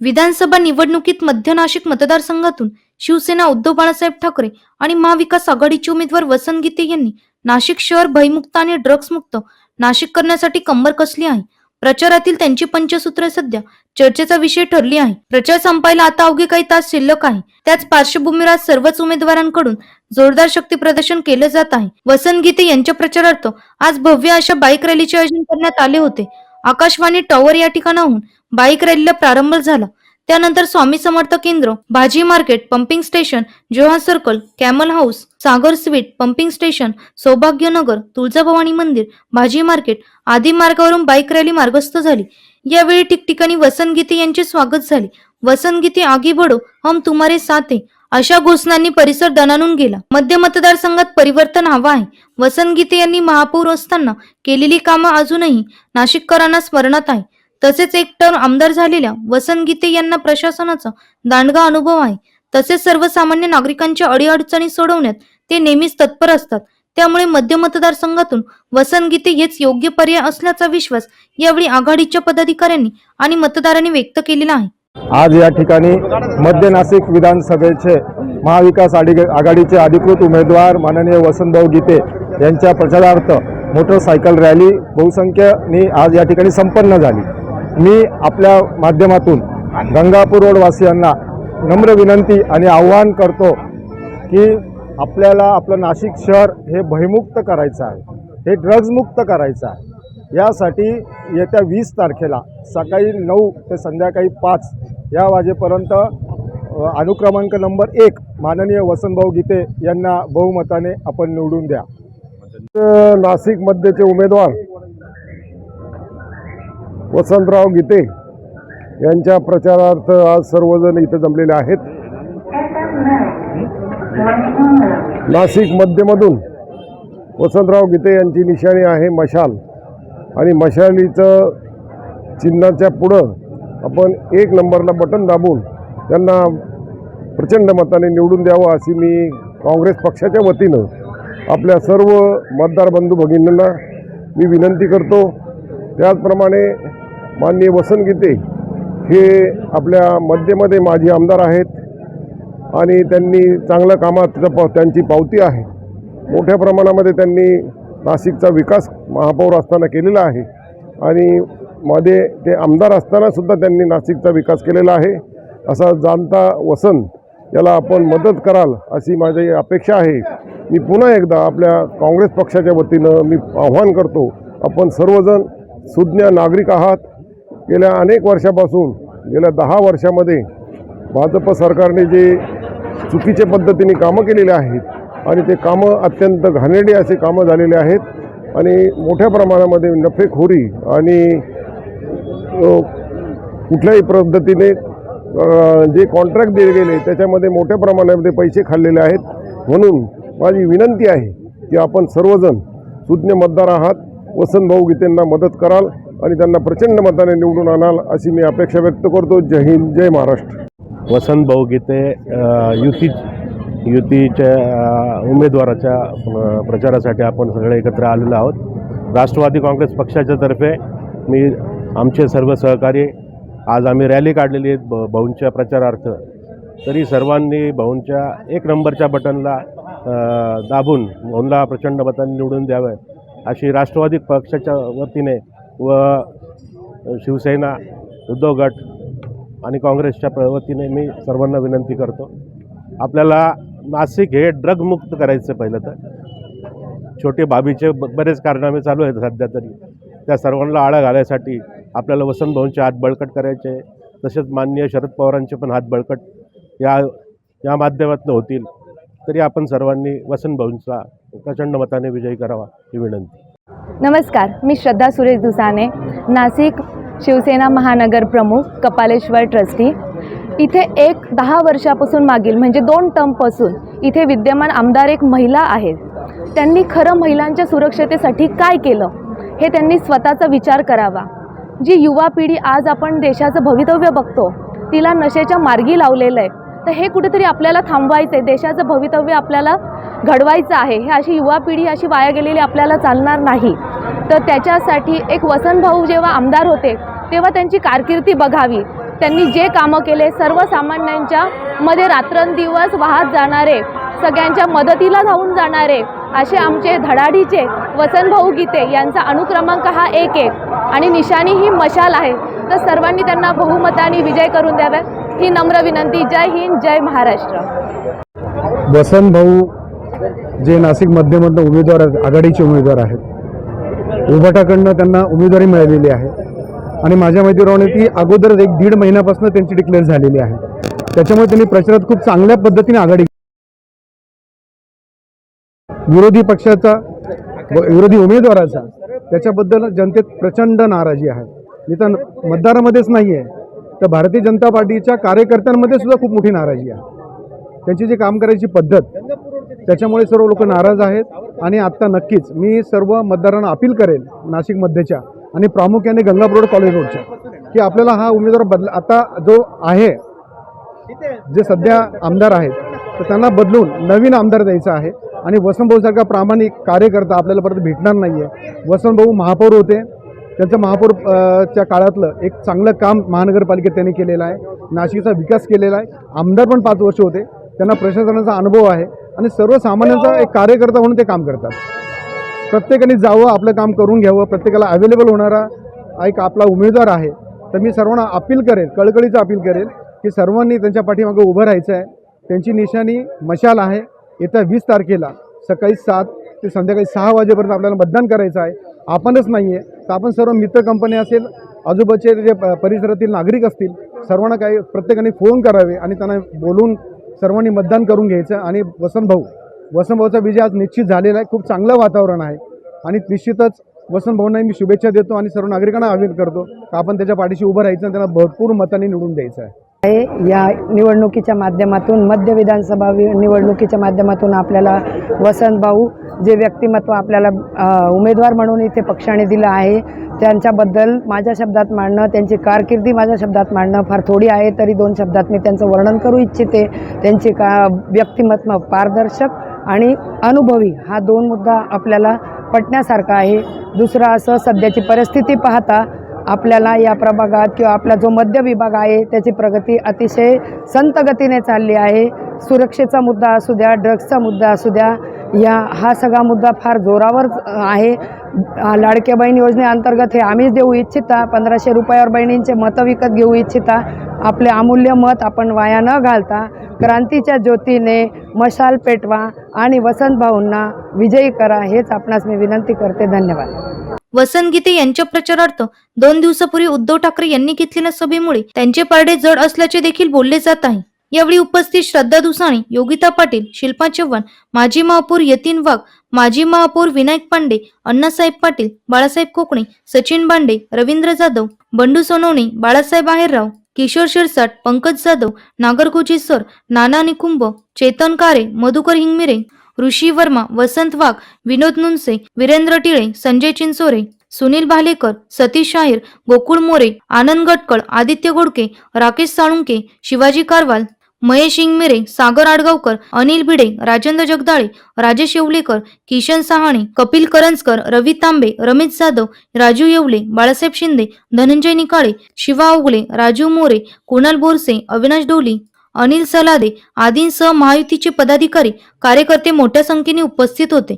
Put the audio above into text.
विधानसभा निवडणुकीत मध्य नाशिक मतदारसंघातून शिवसेना उद्धव बाळासाहेब ठाकरे आणि महाविकास आघाडीचे उमेदवार वसंत गीते यांनी नाशिक शहर भयमुक्त आणि ड्रग्स मुक्त नाशिक करण्यासाठी कंबर कसली आहे? प्रचारातील त्यांची पंचसूत्र सध्या चर्चेचा विषय ठरली आहे. प्रचार संपायला आता अवघे काही तास शिल्लक आहे. त्याच पार्श्वभूमीवर आज सर्वच उमेदवारांकडून जोरदार शक्ती प्रदर्शन केलं जात आहे. वसंत गीते यांच्या प्रचारार्थ आज भव्य अशा बाईक रॅलीचे आयोजन करण्यात आले होते. आकाशवाणी टॉवर या ठिकाणाहून बाईक रॅलीला प्रारंभ झाला. त्यानंतर Swami Samarth Kendra Bhaji market pumping station Joha circle camel house Sagar sweet pumping station Saubhagyanagar Tuljabhavani Mandir Bhaji market आदी मार्गावरून बाईक रॅली मार्गस्थ झाली. यावेळी ठिकठिकाणी वसंत गीते यांचे स्वागत झाले. वसंत गीते आगी बडो हम तुम्हारे साथे अशा घोषणांनी परिसर दणानून गेला. मध्य मतदारसंघात परिवर्तन हवा आहे. वसंत गीते यांनी महापौर असताना केलेली कामं अजूनही नाशिककरांना स्मरणात आहे. तसेच एक टर्म आमदार झालेल्या वसंत गीते यांना प्रशासनाचा दांडगा अनुभव आहे. तसेच सर्वसामान्य नागरिकांच्या अडीअडचणी सोडवण्यात ते नेहमीच तत्पर असतात. त्यामुळे मध्य मतदारसंघातून वसंत गीते हेच योग्य पर्याय असल्याचा विश्वास यावेळी आघाडीच्या पदाधिकाऱ्यांनी आणि मतदारांनी व्यक्त केलेला आहे. आज या ठिकाणी मध्य नाशिक विधानसभेचे महाविकास आघाडीचे अधिकृत उमेदवार माननीय वसंतभाऊ गीते यांच्या प्रचारार्थ मोटरसायकल रॅली बहुसंख्यनी आज या ठिकाणी संपन्न झाली. मी आपल्या माध्यमातून गंगापूर रोडवासियांना नम्र विनंती आणि आव्हान करतो की आपल्याला आपलं नाशिक शहर हे भयमुक्त करायचं आहे हे ड्रग्जमुक्त करायचं आहे. यासाठी येत्या वीस तारखेला सकाळी नऊ ते संध्याकाळी पाच या वाजेपर्यंत अनुक्रमांक नंबर एक माननीय वसंतभाऊ गीते यांना बहुमताने आपण निवडून द्या. नाशिकमध्येचे उमेदवार वसंतराव गीते यांच्या प्रचारार्थ आज सर्वजण इथे जमलेले आहेत. नाशिक मध्यमधून वसंतराव गीते यांची निशाणी आहे मशाल. आणि मशालीचं चिन्हाच्या पुढं आपण एक नंबरला बटन दाबून त्यांना प्रचंड मताने निवडून द्यावं अशी मी काँग्रेस पक्षाच्या वतीनं आपल्या सर्व मतदार बंधू भगिनींना मी विनंती करतो. त्याचप्रमाणे माननीय वसंत गीते हे आपल्या मध्यमध्ये माजी आमदार आहेत आणि त्यांनी चांगल्या कामात प- त्यांची पावती आहे. मोठ्या प्रमाणामध्ये त्यांनी नाशिकचा विकास महापौर असताना केलेला आहे. आणि मध्ये ते आमदार असतानासुद्धा त्यांनी नाशिकचा विकास केलेला आहे. असा जाणता वसंत याला आपण मदत कराल अशी माझी अपेक्षा आहे. मी पुन्हा एकदा आपल्या काँग्रेस पक्षाच्या वतीनं मी आव्हान करतो. आपण सर्वजण सुज्ञ नागरिक आहात. गेल्या अनेक वर्षापासून गेल्या दहा वर्षामध्ये भाजप सरकारने जे चुकीच्या पद्धतीने कामं केलेली आहेत आणि ते कामं अत्यंत घाणेरडी असे कामं झालेले आहेत आणि मोठ्या प्रमाणामध्ये नफेखोरी आणि कुठल्याही पद्धतीने जे कॉन्ट्रॅक्ट दिले गेले त्याच्यामध्ये मोठ्या प्रमाणामध्ये पैसे खाल्लेले आहेत. म्हणून माझी विनंती आहे की आपण सर्वजण सुज्ञ मतदार आहात. वसंत भाऊ गीतेंना मदत कराल आणि त्यांना प्रचंड मताने निवडून आणाल अशी मी अपेक्षा व्यक्त करतो. जय हिंद जय महाराष्ट्र. वसंत भाऊ गीते युती युतीच्या उमेदवाराच्या प्रचारासाठी आपण सगळे एकत्र आलेलो आहोत. राष्ट्रवादी काँग्रेस पक्षाच्या तर्फे मी आमचे सर्व सहकारी आज आम्ही रॅली काढलेली आहेत ब भाऊंच्या प्रचारार्थ. तरी सर्वांनी भाऊंच्या एक नंबरच्या बटनला दाबून भाऊंला प्रचंड मतांनी निवडून द्यावं. अशी राष्ट्रवादी पक्षाच्या वतीने व शिवसेना उद्धव गट आणि काँग्रेसच्या प्रवतीने मी सर्वांना विनंती करतो. आपल्याला नाशिक हे ड्रगमुक्त करायचं पहिलं तर. छोटे बाबीचे ब- बरेच कारनामे चालू आहेत सध्या तरी. त्या सर्वांना आळा घालायसाठी आपल्याला वसंत भाऊंचे हात बळकट करायचे. तसेच माननीय शरद पवारांचे पण हात बळकट या या माध्यमातून होतील. तरी आपण सर्वांनी वसंत भाऊंचा प्रचंड मताने विजयी करावा ही विनंती. नमस्कार मी श्रद्धा सुरेश दुसाने नाशिक शिवसेना महानगर प्रमुख कपालेश्वर ट्रस्टी. इथे एक दहा वर्षापासून मागील म्हणजे दोन टर्मपासून इथे विद्यमान आमदार एक महिला आहेत. त्यांनी खरं महिलांच्या सुरक्षतेसाठी काय केलं हे त्यांनी स्वतःचा विचार करावा. जी युवा पिढी आज आपण देशाचं भवितव्य बघतो तिला नशेच्या मार्गी लावलेलं आहे. तर हे कुठेतरी आपल्याला थांबवायचं आहे देशाचं भवितव्य आपल्याला घडवायचं आहे. हे अशी युवा पिढी अशी वाया गेलेली आपल्याला चालणार नाही. तर त्याच्यासाठी एक वसंतभाऊ जेव्हा आमदार होते तेव्हा त्यांची कारकिर्दी बघावी. त्यांनी जे कामं केले सर्वसामान्यांच्या मध्ये रात्रंदिवस वाहत जाणारे सगळ्यांच्या मदतीला धावून जाणारे असे आमचे धडाडीचे वसंतभाऊ गीते यांचा अनुक्रमांक हा एक एक आणि निशाणी ही मशाल आहे. तर सर्वांनी त्यांना बहुमताने विजय करून द्यावा ही नम्र विनंती. जय हिंद जय महाराष्ट्र. वसंत भाऊ जे नाशिक मध्यमधनं उमेदवार आघाडीचे उमेदवार आहेत. उभाटाकडनं त्यांना उमेदवारी मिळालेली आहे. आणि माझ्या माहितीप्रमाणे ती अगोदरच एक दीड महिन्यापासून त्यांची डिक्लेअर झालेली आहे. त्याच्यामुळे त्यांनी प्रचारात खूप चांगल्या पद्धतीने आघाडी विरोधी पक्षाचा व विरोधी उमेदवाराचा त्याच्याबद्दल जनतेत प्रचंड नाराजी आहे. मी तर मतदारामध्येच नाही आहे तर भारतीय जनता पार्टीच्या कार्यकर्त्यांमध्ये सुद्धा खूप मोठी नाराजी आहे. त्यांची जी काम करायची पद्धत त्याच्यामुळे सर्व लोक नाराज आहेत. आणि आत्ता नक्कीच मी सर्व मतदारांना अपील करेल नाशिक मध्येच्या आणि प्रामुख्याने गंगापूर रोड कॉलेज रोडच्या की आपल्याला हा उमेदवार बदला आता जो आहे जे सध्या आमदार आहेत तर त्यांना बदलून नवीन आमदार द्यायचा आहे. आणि वसंतभाऊसारखा प्रामाणिक कार्यकर्ता आपल्याला परत भेटणार नाही आहे वसंतभाऊ महापौर होते. त्यांचं महापौर च्या काळातलं एक चांगलं काम महानगरपालिकेत त्यांनी केलेलं आहे. नाशिकचा विकास केलेला आहे. आमदार पण पाच वर्ष होते. त्यांना प्रशासनाचा अनुभव आहे. आणि सर्वसामान्यांचा एक कार्यकर्ता म्हणून ते काम करतात. प्रत्येकाने जावं आपलं काम करून घ्यावं. प्रत्येकाला अवेलेबल होणारा एक आपला उमेदवार आहे. तर मी सर्वांना अपील करेल कळकळीचं अपील करेल की सर्वांनी त्यांच्या पाठीमागं उभं राहायचं आहे. त्यांची निशाणी मशाल आहे. येत्या वीस तारखेला सकाळी सात ते संध्याकाळी सहा वाजेपर्यंत आपल्याला मतदान करायचं आहे. आपणच नाही आहे तर आपण सर्व मित्र कंपनी असेल आजूबाजूचे जे प- परिसरातील नागरिक असतील सर्वांना काही प्रत्येकाने फोन करावे आणि त्यांना बोलून सर्वांनी मतदान करून घ्यायचं. आणि वसंतभाऊ वसंतभाऊचा विजय आज निश्चित झालेला आहे. खूप चांगलं वातावरण आहे. आणि निश्चितच वसंतभाऊंना मी शुभेच्छा देतो आणि सर्व नागरिकांना आवाहन करतो. का आपण त्याच्या पाठीशी उभं राहायचं आणि त्यांना भरपूर मतांनी निवडून द्यायचं आहे. या निवडणुकीच्या माध्यमातून मध्य विधानसभा निवडणुकीच्या माध्यमातून आपल्याला वसंत भाऊ जे व्यक्तिमत्व आपल्याला उमेदवार म्हणून इथे पक्षाने दिलं आहे त्यांच्याबद्दल माझ्या शब्दात मांडणं त्यांची कारकिर्दी माझ्या शब्दात मांडणं फार थोडी आहे तरी दोन शब्दात मी त्यांचं वर्णन करू इच्छिते. त्यांचे का व्यक्तिमत्व पारदर्शक आणि अनुभवी हा दोन मुद्दा आपल्याला पटण्यासारखा आहे. दुसरं असं सध्याची परिस्थिती पाहता आपल्याला या प्रभागात किंवा आपला जो मध्य विभाग आहे त्याची प्रगती अतिशय संतगतीने चालली आहे. सुरक्षेचा मुद्दा असू द्या ड्रग्सचा मुद्दा असू द्या या हा सगळा मुद्दा फार जोरावर आहे. लाडक्या बहीण योजनेअंतर्गत हे आम्हीच देऊ इच्छिता पंधराशे रुपयावर बहिणींचे मतं विकत घेऊ इच्छिता आपले अमूल्य मत आपण वाया न घालता क्रांतीच्या ज्योतीने मशाल पेटवा आणि वसंत भाऊंना विजयी करा हेच आपणास मी विनंती करते. धन्यवाद. वसंत गीते यांच्या प्रचारार्थ दोन दिवसापूर्वी उद्धव ठाकरे यांनी घेतलेल्या सभेमुळे त्यांचे पारडे जड असल्याचे देखील बोलले जात आहे. यावेळी उपस्थित श्रद्धा दुसाणी योगिता पाटील शिल्पा चव्हाण माजी महापौर यतीन वाघ माजी महापौर विनायक पांडे अण्णासाहेब पाटील बाळासाहेब कोकणे सचिन बांडे रवींद्र जाधव बंडू सोनवणे बाळासाहेब आहेरराव किशोर शिरसाट पंकज जाधव नागरगोजी सर नाना निकुंभ चेतन कारे मधुकर हिंगमिरे ऋषी वर्मा वसंत वाघ विनोद नुनसे वीरेंद्र टिळे संजय चिंचोरे सुनील भालेकर सतीश शाहीर गोकुळ मोरे आनंद गटकळ आदित्य गोडके राकेश साळुंके शिवाजी कारवाल महेश इंगमिरे सागर आडगावकर अनिल भिडे राजेंद्र जगदाळे राजेश येवलेकर किशन सहाणे कपिल करंजकर रवी तांबे रमेश जाधव राजू येवले बाळासाहेब शिंदे धनंजय निकाळे शिवा उगले राजू मोरे कुणाल बोरसे अविनाश डोली अनिल सलादे आदींसह महायुतीचे पदाधिकारी कार्यकर्ते मोठ्या संख्येने उपस्थित होते.